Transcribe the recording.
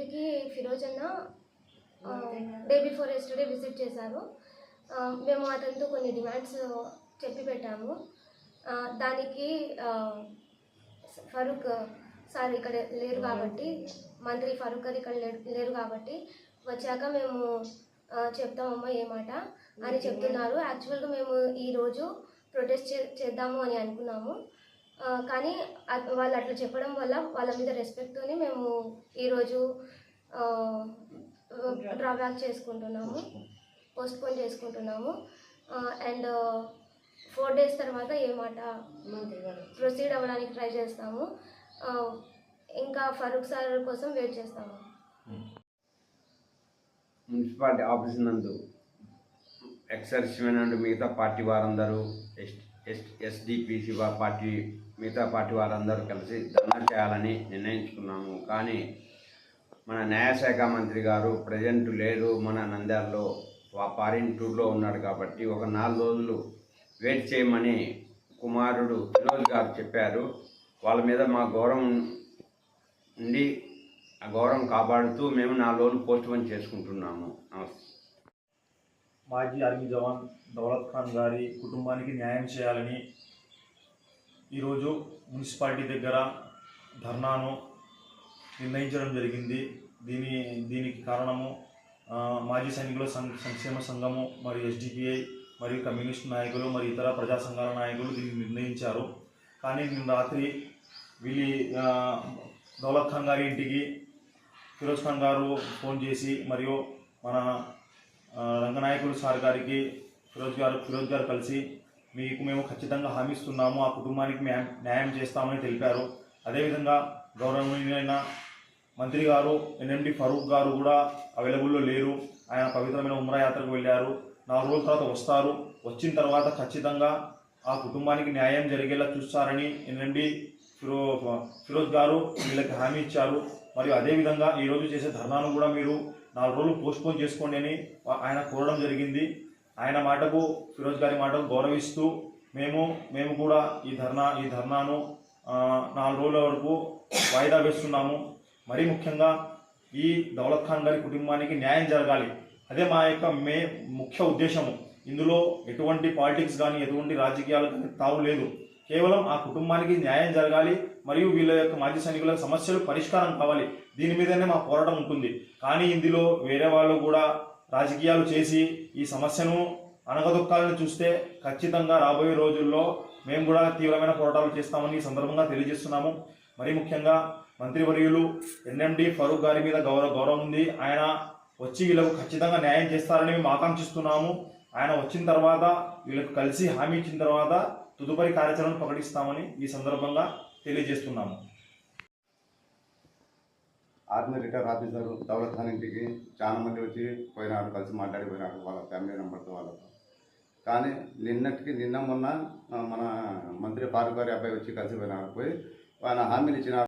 ఇంటికి ఫిరోజ్ అన్న day before yesterday visit చేశారు. మేము అతనితో కొన్ని డిమాండ్స్ చెప్పి పెట్టాము. దానికి ఫరూక్ సార్ ఇక్కడ లేరు కాబట్టి మంత్రి ఫరూక్ గారు ఇక్కడ లేరు- కాబట్టి వచ్చాక మేము చెప్తామమ్మా ఏ మాట అని చెప్తున్నారు. యాక్చువల్గా మేము ఈరోజు ప్రొటెస్ట్ చేద్దాము అని అనుకున్నాము. కానీ వాళ్ళు అట్లా చెప్పడం వల్ల వాళ్ళ మీద రెస్పెక్ట్తోని మేము ఈరోజు డ్రాబ్యాక్ చేసుకుంటున్నాము. పోస్ట్పోన్ చేసుకుంటున్నాము. అండ్ ఫోర్ డేస్ తర్వాత ఏ మాట ప్రొసీడ్ అవ్వడానికి ట్రై చేస్తాము. ఇంకా ఫరూక్ సార్ కోసం వెయిట్ చేస్తాము. మున్సిపాలిటీ ఆఫీస్ నందు ఎక్సర్సిమెన్ అండ్ మిగతా పార్టీ వారందరూ ఎస్ ఎస్డిపిసి పార్టీ మిగతా పార్టీ వారందరూ కలిసి ధర్నా చేయాలని నిర్ణయించుకున్నాము. కానీ మన న్యాయశాఖ మంత్రి గారు ప్రజెంట్ లేరు మన నంద్యాలలో. ఫారిన్ టూర్లో ఉన్నాడు కాబట్టి ఒక నాలుగు రోజులు వెయిట్ చేయమని కుమారుడు ఫిరోజ్ గారు చెప్పారు. వాళ్ళ మీద మా గౌరవం ఉండి ఆ గౌరవం కాపాడుతూ మేము నాలుగు రోజులు పోస్ట్ పోన్ చేసుకుంటున్నాము. నమస్తే. మాజీ ఆర్మీ జవాన్ దౌలత్ ఖాన్ గారి కుటుంబానికి న్యాయం చేయాలని ఈరోజు మున్సిపాలిటీ దగ్గర ధర్నాను నిర్ణయించడం జరిగింది. దీని దీనికి కారణము మాజీ సైనికుల సం- సంక్షేమ సంఘము మరియు ఎస్డిపిఐ మరియు కమ్యూనిస్ట్ నాయకులు మరియు ఇతర ప్రజా సంఘాల నాయకులు దీన్ని నిర్ణయించారు. కానీ నిన్న రాత్రి వీళ్ళి దౌలత్ ఖాన్ గారి ఇంటికి ఫిరోజ్ ఖాన్ గారు ఫోన్ చేసి మరియు మన రంగనాయకులు సార్ గారికి ఫిరోజ్ గారు ఫిరోజ్ గారు కలిసి మీకు మేము ఖచ్చితంగా హామీ ఇస్తున్నాము ఆ కుటుంబానికి న్యాయం న్యాయం చేస్తామని తెలిపారు. అదేవిధంగా గౌరవనీయులైన మంత్రి గారు ఎన్ఎండి ఫరూక్ గారు కూడా అవైలబుల్లో లేరు. ఆయన పవిత్రమైన ఉమ్రా యాత్రకు వెళ్ళారు. నాలుగు రోజుల తర్వాత వస్తారు. వచ్చిన తర్వాత ఖచ్చితంగా ఆ కుటుంబానికి న్యాయం జరిగేలా చూస్తారని ఎన్ఎండి ఫిరో ఫిరోజ్ గారు వీళ్ళకి హామీ ఇచ్చారు. మరియు అదేవిధంగా ఈరోజు చేసే ధర్నాను కూడా మీరు నాలుగు రోజులు పోస్ట్పోన్ చేసుకోండి అని ఆయన కోరడం జరిగింది. ఆయన మాటకు ఫిరోజ్ గారి మాటకు గౌరవిస్తూ మేము మేము కూడా ఈ ధర్నా ఈ ధర్నాను నాలుగు రోజుల వరకు వాయిదా వేస్తున్నాము. మరీ ముఖ్యంగా ఈ దౌలత్ ఖాన్ గారి కుటుంబానికి న్యాయం జరగాలి. అదే మా యొక్క మే ముఖ్య ఉద్దేశము. ఇందులో ఎటువంటి పాలిటిక్స్ కానీ ఎటువంటి రాజకీయాలు కానీ తావు లేదు. కేవలం ఆ కుటుంబానికి న్యాయం జరగాలి మరియు వీళ్ళ యొక్క మాజీ సైనికుల సమస్యలు పరిష్కారం కావాలి. దీని మీదనే మా పోరాటం ఉంటుంది. కానీ ఇందులో వేరే వాళ్ళు కూడా రాజకీయాలు చేసి ఈ సమస్యను అనగదొక్కాలని చూస్తే ఖచ్చితంగా రాబోయే రోజుల్లో మేము కూడా తీవ్రమైన పోరాటాలు చేస్తామని ఈ సందర్భంగా తెలియజేస్తున్నాము. మరీ ముఖ్యంగా మంత్రివర్యులు ఎన్ఎండి ఫరూక్ గారి మీద గౌరవ గౌరవం ఉంది. ఆయన వచ్చి వీళ్ళకు ఖచ్చితంగా న్యాయం చేస్తారని మేము ఆకాంక్షిస్తున్నాము. ఆయన వచ్చిన తర్వాత వీళ్ళకు కలిసి హామీ ఇచ్చిన తర్వాత తదుపరి కార్యాచరణ ప్రకటిస్తామని ఈ సందర్భంగా తెలియజేస్తున్నాము. Army retire officer Daulat Khan ఇంటికి చాలా మంది వచ్చి పోయినారు కలిసి మాట్లాడిపోయినారు వాళ్ళ ఫ్యామిలీ మెంబర్తో వాళ్ళతో. కానీ నిన్నటికి నిన్న మొన్న మన మంత్రి పారుగారి అబ్బాయి వచ్చి కలిసిపోయినారు పోయి ఆయన హామీలు ఇచ్చిన